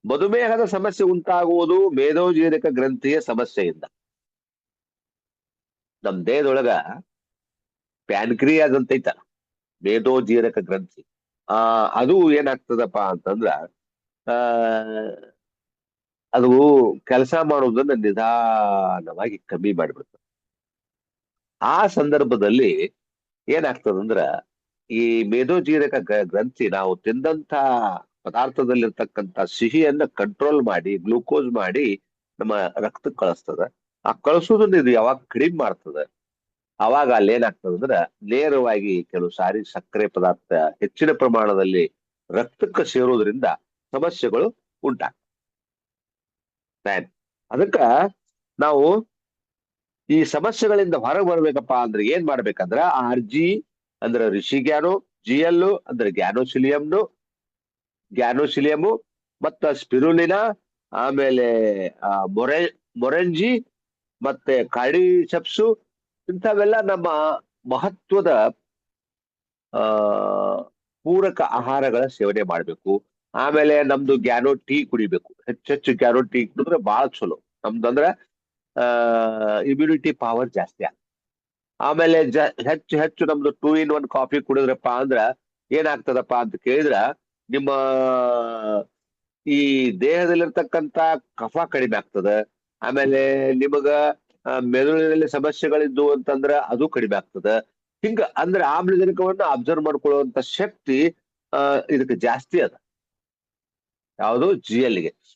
ಮಧುಮೇಹದ ಸಮಸ್ಯೆ ಉಂಟಾಗುವುದು ಮೇಧೋಜೀರಕ ಗ್ರಂಥಿಯ ಸಮಸ್ಯೆಯಿಂದ. ನಮ್ ದೇಹದೊಳಗ ಪ್ಯಾನ್ಕ್ರಿಯಾಸ್ ಅಂತ ಐತಲ್ಲ ಮೇಧೋಜೀರಕ ಗ್ರಂಥಿ. ಆ, ಅದು ಏನಾಗ್ತದಪ್ಪ ಅಂತಂದ್ರ, ಆ, ಅದು ಕೆಲಸ ಮಾಡೋದನ್ನ ನಿಧಾನವಾಗಿ ಕಮ್ಮಿ ಮಾಡಿಬಿಡ್ತದೆ. ಆ ಸಂದರ್ಭದಲ್ಲಿ ಏನಾಗ್ತದಂದ್ರ ಈ ಮೇಧೋಜೀರಕ ಗ್ರಂಥಿ ನಾವು ತಿಂದಂತ ಪದಾರ್ಥದಲ್ಲಿರ್ತಕ್ಕಂಥ ಸಿಹಿಯನ್ನ ಕಂಟ್ರೋಲ್ ಮಾಡಿ ಗ್ಲೂಕೋಸ್ ಮಾಡಿ ನಮ್ಮ ರಕ್ತಕ್ಕೆ ಕಳಿಸ್ತದ. ಆ ಕಳಿಸೋದನ್ನ ಇದು ಯಾವಾಗ ಕಡಿಮೆ ಮಾಡ್ತದ? ಅವಾಗ ಅಲ್ಲಿ ಏನಾಗ್ತದಂದ್ರ ನೇರವಾಗಿ ಕೆಲವು ಸಾರಿ ಸಕ್ಕರೆ ಪದಾರ್ಥ ಹೆಚ್ಚಿನ ಪ್ರಮಾಣದಲ್ಲಿ ರಕ್ತಕ್ಕೆ ಸೇರೋದ್ರಿಂದ ಸಮಸ್ಯೆಗಳು ಉಂಟಾಗ್ತವೆ. ಅದಕ್ಕ ನಾವು ಈ ಸಮಸ್ಯೆಗಳಿಂದ ಹೊರಗೆ ಬರ್ಬೇಕಪ್ಪ ಅಂದ್ರೆ ಏನ್ ಮಾಡ್ಬೇಕಂದ್ರ ಆ ಜಿ ಅಂದ್ರೆ ಗ್ಯಾನು ಜಿ ಎಲ್ ಅಂದ್ರೆ ಗ್ಯಾನೋಸಿಲಿಯಂನು ಗ್ಯಾನೋಸಿಲಿಯಮು ಮತ್ತ ಸ್ಪಿರುಲಿನ, ಆಮೇಲೆ ಮೊರೆ, ಮೊರೆಂಜಿ, ಮತ್ತೆ ಕಾರ್ಡಿಸೆಪ್ಸು ಇಂಥವೆಲ್ಲ ನಮ್ಮ ಮಹತ್ವದ ಪೂರಕ ಆಹಾರಗಳ ಸೇವನೆ ಮಾಡಬೇಕು. ಆಮೇಲೆ ನಮ್ದು ಗ್ಯಾನೋ ಟೀ ಕುಡಿಬೇಕು. ಹೆಚ್ಚೆಚ್ಚು ಗ್ಯಾನೋ ಟೀ ಕುಡಿದ್ರೆ ಬಹಳ ಚಲೋ. ನಮ್ದಂದ್ರ ಆ ಇಮ್ಯುನಿಟಿ ಪವರ್ ಜಾಸ್ತಿ ಆಗ್ತದೆ. ಆಮೇಲೆ ಜ, ಹೆಚ್ಚು ಹೆಚ್ಚು ನಮ್ದು ಟೂ ಇನ್ ಒನ್ ಕಾಫಿ ಕುಡಿದ್ರಪ್ಪ ಅಂದ್ರ ಏನಾಗ್ತದಪ್ಪ ಅಂತ ಕೇಳಿದ್ರ, ನಿಮ್ಮ ಈ ದೇಹದಲ್ಲಿರ್ತಕ್ಕಂತ ಕಫ ಕಡಿಮೆ ಆಗ್ತದ, ಆಮೇಲೆ ನಿಮಗ ಮೆದುಳಿನಲ್ಲಿ ಸಮಸ್ಯೆಗಳಿದ್ದು ಅಂತಂದ್ರ ಅದು ಕಡಿಮೆ ಆಗ್ತದ. ಹಿಂಗ ಅಂದ್ರೆ ಆಮ್ಲಜನಕವನ್ನ ಅಬ್ಸರ್ವ್ ಮಾಡ್ಕೊಳ್ಳುವಂತ ಶಕ್ತಿ ಇದಕ್ಕೆ ಜಾಸ್ತಿ ಅದ. ಯಾವುದು ಜಿ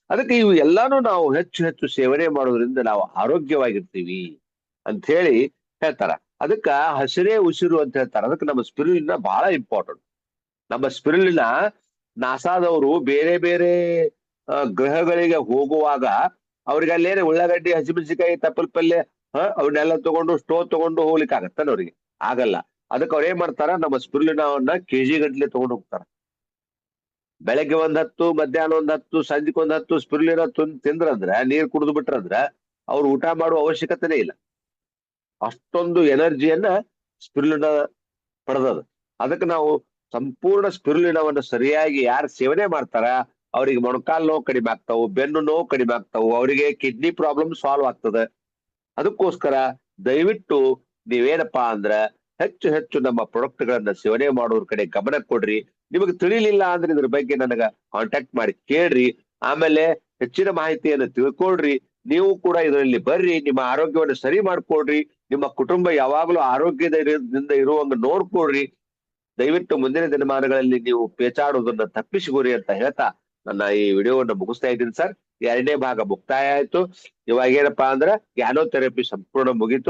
ಅದಕ್ಕೆ ಇವು ಎಲ್ಲಾನು ನಾವು ಹೆಚ್ಚು ಹೆಚ್ಚು ಸೇವನೆ ಮಾಡೋದ್ರಿಂದ ನಾವು ಆರೋಗ್ಯವಾಗಿರ್ತೀವಿ ಅಂತ ಹೇಳಿ ಹೇಳ್ತಾರ. ಅದಕ್ಕ ಹಸಿರೇ ಉಸಿರು ಅಂತ ಹೇಳ್ತಾರೆ. ಅದಕ್ಕೆ ನಮ್ಮ ಸ್ಪಿರುಲಿನ ಬಹಳ ಇಂಪಾರ್ಟೆಂಟ್ ನಮ್ಮ ಸ್ಪಿರುಲಿನ ನಾಸಾದವರು ಬೇರೆ ಬೇರೆ ಗ್ರಹಗಳಿಗೆ ಹೋಗುವಾಗ ಅವ್ರಿಗೆ ಅಲ್ಲೇನೆ ಉಳ್ಳಾಗಡ್ಡಿ ಹಸಿಮೆಣಸಿಕಾಯಿ ತಪ್ಪಲ್ ಪಲ್ಯ ಹ ಅವನ್ನೆಲ್ಲ ತಗೊಂಡು ಸ್ಟೋವ್ ತಗೊಂಡು ಹೋಗ್ಲಿಕ್ಕೆ ಆಗತ್ತಾನ ಅವ್ರಿಗೆ? ಆಗಲ್ಲ. ಅದಕ್ಕೆ ಅವ್ರು ಏನ್ ಮಾಡ್ತಾರ? ನಮ್ಮ ಸ್ಪಿರುಲಿನವನ್ನ ಕೆಜಿ ಗಂಟ್ಲೆ ತಗೊಂಡು ಹೋಗ್ತಾರ. ಬೆಳಗ್ಗೆ ಒಂದ್ ಹತ್ತು, ಮಧ್ಯಾಹ್ನ ಒಂದ್ ಹತ್ತು ಸಂಜೆಗೆ ಒಂದ್ ಹತ್ತು ಸ್ಪಿರುಲಿನ ತಿಂದ್ ತಿಂದ್ರಂದ್ರ, ನೀರ್ ಕುಡಿದು ಬಿಟ್ರಂದ್ರ ಅವ್ರು ಊಟ ಮಾಡುವ ಅವಶ್ಯಕತೆನೇ ಇಲ್ಲ. ಅಷ್ಟೊಂದು ಎನರ್ಜಿಯನ್ನ ಸ್ಪಿರುಲಿನ ಪಡೆದದ ಅದಕ್ಕೆ ನಾವು ಸಂಪೂರ್ಣ ಸ್ಪಿರುಲಿನವನ್ನು ಸರಿಯಾಗಿ ಯಾರು ಸೇವನೆ ಮಾಡ್ತಾರ, ಅವರಿಗೆ ಮೊಣಕಾಲ್ ನೋವು ಕಡಿಮೆ ಆಗ್ತಾವು, ಬೆನ್ನು ನೋವು ಕಡಿಮೆ ಆಗ್ತಾವು, ಅವರಿಗೆ ಕಿಡ್ನಿ ಪ್ರಾಬ್ಲಮ್ ಸಾಲ್ವ್ ಆಗ್ತದೆ. ಅದಕ್ಕೋಸ್ಕರ ದಯವಿಟ್ಟು ನೀವೇನಪ್ಪಾ ಅಂದ್ರ ಹೆಚ್ಚು ಹೆಚ್ಚು ನಮ್ಮ ಪ್ರಾಡಕ್ಟ್ ಗಳನ್ನ ಸೇವನೆ ಮಾಡೋದ್ರ ಕಡೆ ಗಮನ ಕೊಡ್ರಿ. ನಿಮಗೆ ತಿಳಿಲಿಲ್ಲ ಅಂದ್ರೆ ಇದ್ರ ಬಗ್ಗೆ ನನಗ ಕಾಂಟ್ಯಾಕ್ಟ್ ಮಾಡಿ ಕೇಳ್ರಿ. ಆಮೇಲೆ ಹೆಚ್ಚಿನ ಮಾಹಿತಿಯನ್ನು ತಿಳ್ಕೊಳ್ರಿ. ನೀವು ಕೂಡ ಇದರಲ್ಲಿ ಬರ್ರಿ, ನಿಮ್ಮ ಆರೋಗ್ಯವನ್ನು ಸರಿ ಮಾಡ್ಕೊಳ್ರಿ. ನಿಮ್ಮ ಕುಟುಂಬ ಯಾವಾಗಲೂ ಆರೋಗ್ಯದಿಂದ ಇರುವಂಗ ನೋಡ್ಕೊಳ್ರಿ ದಯವಿಟ್ಟು ಮುಂದಿನ ದಿನಮಾನಗಳಲ್ಲಿ ನೀವು ಪೇಚಾಡೋದನ್ನ ತಪ್ಪಿಸಿಕೊರಿ ಅಂತ ಹೇಳ್ತಾ ನನ್ನ ಈ ವಿಡಿಯೋವನ್ನು ಮುಗಿಸ್ತಾ ಇದ್ದೀನಿ ಸರ್. ಎರಡನೇ ಭಾಗ ಮುಕ್ತಾಯ ಆಯ್ತು. ಇವಾಗ ಏನಪ್ಪಾ ಅಂದ್ರ ಗ್ಯಾನೋಥೆರಪಿ ಸಂಪೂರ್ಣ ಮುಗೀತು.